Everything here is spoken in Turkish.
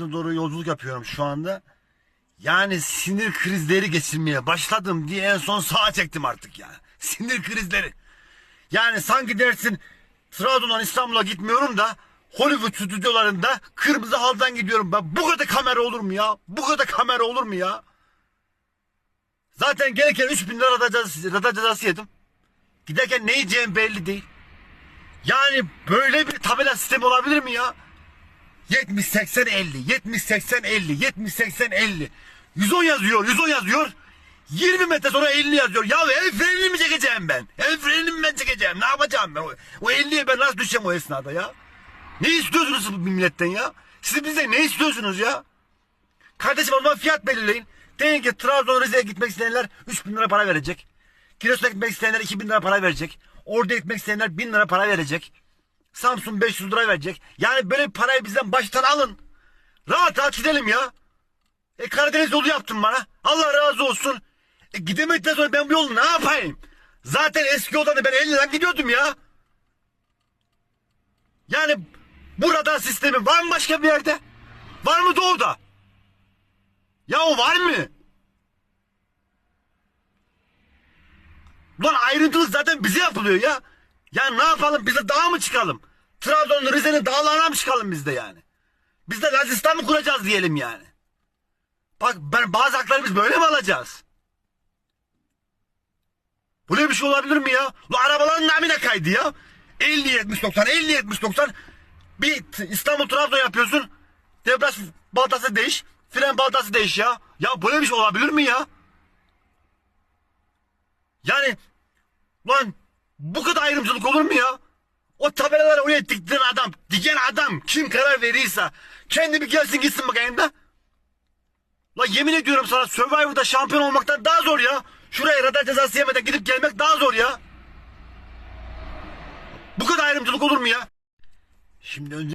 doğru yolculuk yapıyorum şu anda. Yani sinir krizleri geçirmeye başladım diye en son sağa çektim artık yani. Sinir krizleri. Yani sanki dersin Trabzon'dan İstanbul'a gitmiyorum da Hollywood stüdyolarında kırmızı haldan gidiyorum. Ben bu kadar kamera olur mu ya? Bu kadar kamera olur mu ya? Zaten gelirken 3000 lira radar cezası, radar cezası yedim. Giderken ne yiyeceğim belli değil. Yani böyle bir tabela sistemi olabilir mi ya? 70 80 50 70 80 50 70 80 50 110 yazıyor 110 yazıyor. 20 metre sonra 50 yazıyor. Ya el frenini mi çekeceğim ben? El frenini mi ben çekeceğim? Ne yapacağım ben? O, o 50'ye ben nasıl düşeceğim o esnada ya? Ne istiyorsunuz bu milletten ya? Siz bize ne istiyorsunuz ya? Kardeşim o zaman fiyat belirleyin. Deyin ki Trabzon Rize'ye gitmek isteyenler 3000 lira para verecek. Giresun'a gitmek isteyenler 2000 lira para verecek. Orada gitmek isteyenler 1000 lira para verecek Samsun 500 lira verecek. Yani böyle parayı bizden baştan alın. Rahat rahat gidelim ya. E Karadeniz yolu yaptın bana. Allah razı olsun. E gidemedikten sonra ben bu yolu ne yapayım? Zaten eski yoldan da ben 50 lira gidiyordum ya. Yani bu radar sistemi var mı başka bir yerde? Var mı doğuda? Ya o var mı? Ulan ayrıntılık zaten bize yapılıyor ya. Ya ne yapalım biz de dağa mı çıkalım? Trabzon'un Rize'nin dağlarına mı çıkalım biz de yani? Biz de Lazistan mı kuracağız diyelim yani? Bak ben bazı hakları böyle mi alacağız? Böyle bir şey olabilir mi ya? Bu arabaların namine kaydı ya. 50 70 90 50 70 90 bir İstanbul Trabzon yapıyorsun. Debriyaj baltası değiş. Fren baltası değiş ya. Ya böyle bir şey olabilir mi ya? Yani Lan bu kadar ayrımcılık olur mu ya? O tabelaları oraya diktiren adam, diken adam kim karar verirse kendi bir gelsin gitsin bakayım da. La yemin ediyorum sana Survivor'da şampiyon olmaktan daha zor ya. Şuraya radar cezası yemeden gidip gelmek daha zor ya. Bu kadar ayrımcılık olur mu ya? Şimdi önce